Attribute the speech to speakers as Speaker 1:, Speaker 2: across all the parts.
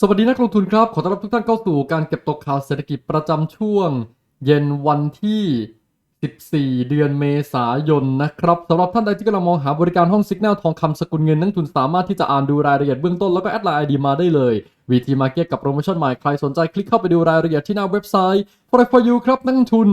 Speaker 1: สวัสดีนักลงทุนครับ ขอต้อนรับทุกท่านเข้าสู่การเก็บตกข่าวเศรษฐกิจประจำช่วง เย็นวันที่ 14 เดือนเมษายนนะครับสำหรับท่านใดที่กำลังมองหาบริการห้องสิกแนลทองคำสกุลเงินนักทุนสามารถที่จะอ่านดูรายละเอียดเบื้องต้นแล้วก็แอดไลน์ไอดีมาได้เลย VT Market กับโปรโมชั่นใหม่ใครสนใจคลิกเข้าไปดูรายละเอียดที่หน้าเว็บไซต์ f o r e for you ครับนักทุน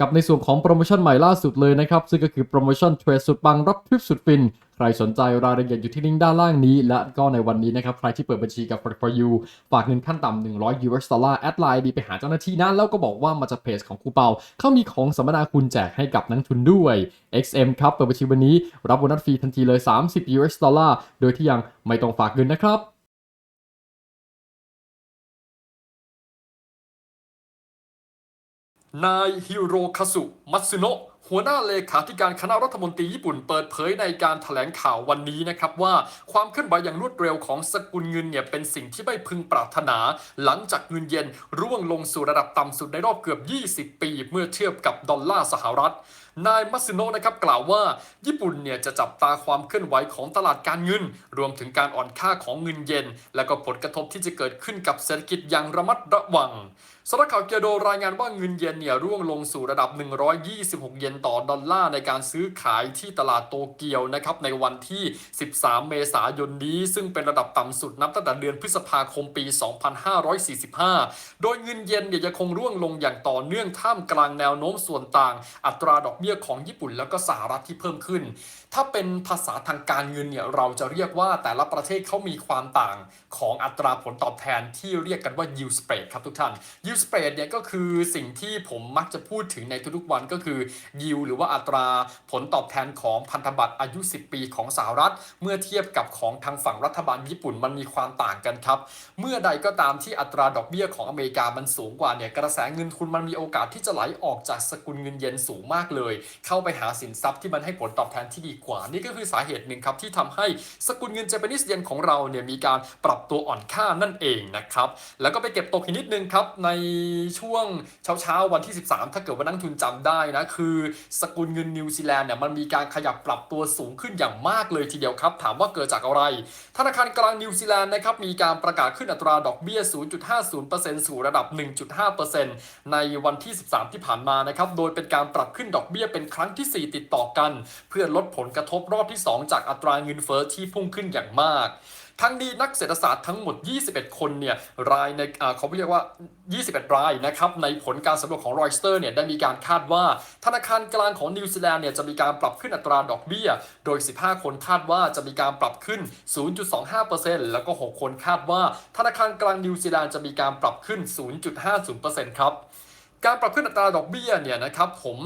Speaker 1: กับในส่วนของโปรโมชั่นใหม่ล่าสุดเลยนะครับ ซึ่งก็คือโปรโมชั่นเทรดสุดปังรับทริปสุดฟิน ใครสนใจรายละเอียดอยู่ที่ลิงก์ด้านล่างนี้ และก็ในวันนี้นะครับ ใครที่เปิดบัญชีกับ For you ฝากเงินขั้นต่ำ100 US ดอลลาร์แอดไลน์ดีไปหาเจ้าหน้าที่นะ แล้วก็บอกว่ามาจากเพจของครูเปา เขามีของสัมมนาคุณแจกให้กับนักทุนด้วย XM ครับเปิดบัญชีวันนี้รับโบนัสฟรีทันทีเลย 30 US ดอลลาร์โดยที่ยังไม่ต้องฝากเงินนะครับ
Speaker 2: นายฮิโรคาสุมัตสึโนะหัวหน้าเลขาธิการคณะรัฐมนตรีญี่ปุ่นเปิดเผยในการถแถลงข่าววันนี้นะครับว่าความเคลื่อนไหวอย่างรวดเร็วของสกุลเงินเนี่ยเป็นสิ่งที่ไม่พึงปรารถนา หลังจากเงินเยนร่วงลงสู่ระดับต่ำสุดในรอบเกือบ 20 ปี เมื่อเทียบกับดอลลาร์สหรัฐ นายมัตสึโนะนะครับกล่าวว่าญี่ปุ่นเนี่ยจะจับตาความเคลื่อนไหวของตลาดการเงิน รวมถึงการอ่อนค่าของเงินเยน และก็ผลกระทบที่จะเกิดขึ้นกับเศรษฐกิจอย่างระมัดระวังสำนักข่าวเกียวโดรายงานว่าเงินเยนเนี่ยร่วงลงสู่ระดับ 126 เยนต่อดอลลาร์ในการซื้อขายที่ตลาดโตเกียวนะครับในวันที่ 13 เมษายนนี้ ซึ่งเป็นระดับต่ำสุดนับตั้งแต่เดือนพฤษภาคมปี 2545 โดยเงินเยนเนี่ยยังคงร่วงลงอย่างต่อเนื่องท่ามกลางแนวโน้มส่วนต่าง อัตราดอกเบี้ยของญี่ปุ่นแล้วก็สหรัฐที่เพิ่มขึ้น ถ้าเป็นภาษาทางการเงินเนี่ยเราจะเรียกว่าแต่ละประเทศเขามีความต่างของอัตราผลตอบแทนที่เรียกกันว่า yield spread ครับทุกท่าน yield spread เนี่ยก็คือสิ่งที่ผมมักจะพูดถึงในทุกๆวันก็คือ yield หรือว่าอัตราผลตอบแทนของพันธบัตรอายุ 10 ปีของสหรัฐ เมื่อเทียบกับของทางฝั่งรัฐบาลญี่ปุ่นมันมีความต่างกันครับ เมื่อใดก็ตามที่อัตราดอกเบี้ยของอเมริกามันสูงกว่าเนี่ยกระแสเงินทุนมันมีโอกาสที่จะไหลออกจากสกุลเงินเยนสูงมากเลยเข้าไปหาสินทรัพย์ที่มันให้ผลตอบแทนที่ดีกว่า นี่ก็คือสาเหตุหนึ่งครับที่ทำให้สกุลเงินเจแปนิสเยนของเราเนี่ยมีการปรับตัวอ่อนค่านั่นเองนะครับ แล้วก็ไปเก็บตกอีกนิดนึงครับในช่วงเช้าเช้าๆวันที่ 13 ถ้าเกิดว่านักทุนจำได้นะคือสกุลเงินนิวซีแลนด์เนี่ยมันมีการขยับปรับตัวสูงขึ้นอย่างมากเลยทีเดียวครับ ถามว่าเกิดจากอะไร ธนาคารกลางนิวซีแลนด์นะครับมีการประกาศขึ้นอัตราดอกเบี้ย 0.50%สู่ระดับ 1.5%ในวันที่ 13 ที่ผ่านมานะครับโดยเป็นการปรับขึ้นดอกเบี้ยเป็นครั้งที่ 4 ติดต่อกัน เพื่อลดผลกระทบรอบที่ 2 จากอัตราเงินเฟ้อที่พุ่งขึ้นอย่างมากทั้งนี้นักเศรษฐศาสตร์ทั้งหมด 21 คนเนี่ยรายในเขาเรียกว่า 21 รายนะครับในผลการสำรวจของรอยสเตอร์เนี่ยได้มีการคาดว่า ธนาคารกลางของนิวซีแลนด์เนี่ยจะมีการปรับขึ้นอัตราดอกเบี้ย โดย 15 คนคาดว่าจะมีการปรับขึ้น 0.25%แล้วก็ 6 คนคาดว่า ธนาคารกลางนิวซีแลนด์จะมีการปรับขึ้น 0.50%ครับ การปรับขึ้นอัตราดอกเบี้ยเนี่ยนะครับผม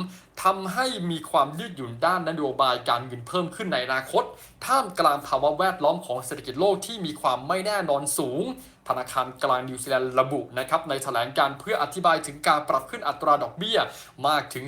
Speaker 2: ทำให้มีความยืดหยุ่นด้านนโยบายการเงินเพิ่มขึ้นในอนาคต ท่ามกลางภาวะแวดล้อมของเศรษฐกิจโลกที่มีความไม่แน่นอนสูง ธนาคารกลางนิวซีแลนด์ระบุนะครับในแถลงการเพื่ออธิบายถึงการปรับขึ้นอัตราดอกเบี้ยมากถึง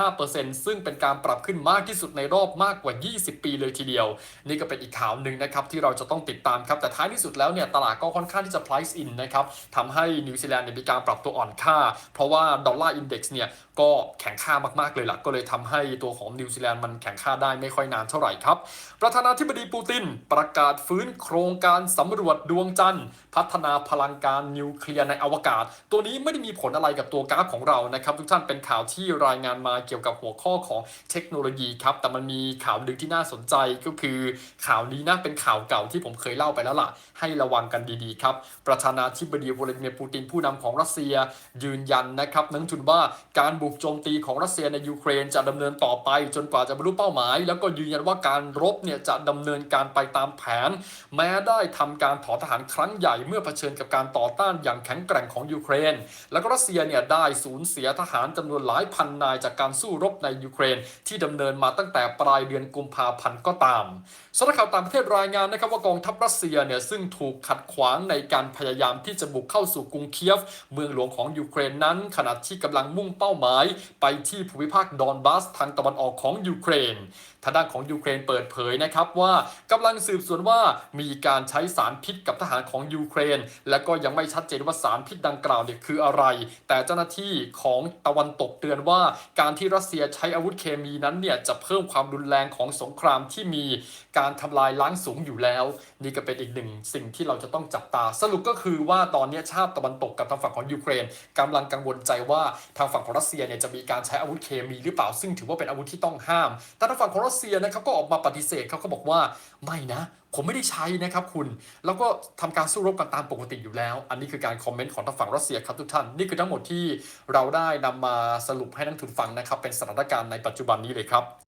Speaker 2: 0.5%ซึ่งเป็นการปรับขึ้นมากที่สุดในรอบมากกว่า 20 ปีเลยทีเดียว นี่ก็เป็นอีกข่าวหนึ่งนะครับที่เราจะต้องติดตามครับแต่ท้ายที่สุดแล้วเนี่ยตลาดก็ค่อนข้างที่จะ price in นะครับทำให้นิวซีแลนด์เนี่ยมีการปรับตัวอ่อนค่า เพราะว่าดอลลาร์อินเด็กซ์เนี่ยก็แข็งค่ามากๆเลยล่ะ ก็เลยทำให้ตัวของนิวซีแลนด์มันแข็งค่าได้ไม่ค่อยนานเท่าไหร่ครับ ประธานาธิบดีปูตินประกาศฟื้นโครงการสำรวจดวงจันทร์ พัฒนาพลังการนิวเคลียร์ในอวกาศ ตัวนี้ไม่ได้มีผลอะไรกับตัวกราฟของเรานะครับ ทุกท่านเป็นข่าวที่รายงานมาเกี่ยวกับหัวข้อของเทคโนโลยีครับ แต่มันมีข่าวดึงที่น่าสนใจก็คือข่าวนี้นะเป็นข่าวเก่าที่ผมเคยเล่าไปแล้วล่ะ ให้ระวังกันดีๆครับ ประธานาธิบดีวลาดิเมียร์ปูตินผู้นำของรัสเซียยืนยันนะครับนักลงทุนว่าการบุกโจมตีของรัสเซียในยูเครนจะดำเนินต่อไปจนกว่าจะบรรลุเป้าหมาย แล้วก็ยืนยันว่าการรบเนี่ยจะดำเนินการไปตามแผน แม้ได้ทำการถอนทหารครั้งใหญ่เมื่อเผชิญกับการต่อต้านอย่างแข็งแกร่งของยูเครน แล้วก็รัสเซียเนี่ยได้สูญเสียทหารจำนวนหลายพันนายจากการสู้รบในยูเครน ที่ดำเนินมาตั้งแต่ปลายเดือนกุมภาพันธ์ก็ตามสำนักข่าวต่างประเทศรายงานนะครับว่ากองทัพรัสเซียเนี่ยซึ่งถูกขัดขวางในการพยายามที่จะบุกเข้าสู่กรุงเคียฟ เมืองหลวงของยูเครนนั้นขณะที่กำลังมุ่งเป้าหมาย ไปที่ภูมิภาคดอนบัสทางตะวันออกของยูเครนทางด้านของยูเครนเปิดเผยนะครับว่ากำลังสืบสวนว่ามีการใช้สารพิษกับทหารของยูเครน และก็ยังไม่ชัดเจนว่าสารพิษดังกล่าวเนี่ยคืออะไร แต่เจ้าหน้าที่ของตะวันตกเตือนว่าการที่รัสเซียใช้อาวุธเคมีนั้นเนี่ยจะเพิ่มความรุนแรงของสงครามที่มีการทำลายล้างสูงอยู่แล้ว นี่ก็เป็นอีกหนึ่งสิ่งที่เราจะต้องจับตา สรุปก็คือว่าตอนนี้ชาติตะวันตกกับทางฝั่งของยูเครนกำลังกังวลใจว่าทางฝั่งของรัสเซียเนี่ยจะมีการใช้อาวุธเคมีหรือเปล่าซึ่งถือว่าเป็นอาวุธที่ต้องห้าม แต่ทางฝั่งของรัสเซียนะครับก็ออกมาปฏิเสธเขาก็บอกว่าไม่นะผมไม่ได้ใช้นะครับคุณ แล้วก็ทำการสู้รบกันตามปกติอยู่แล้ว อันนี้คือการคอมเมนต์ของทางฝั่งรัสเซียครับทุกท่าน นี่คือทั้งหมดที่เราได้นำมาสรุปให้นักทุนฟังนะครับ เป็นสถานการณ์ในปัจจุบันนี้เลยครับ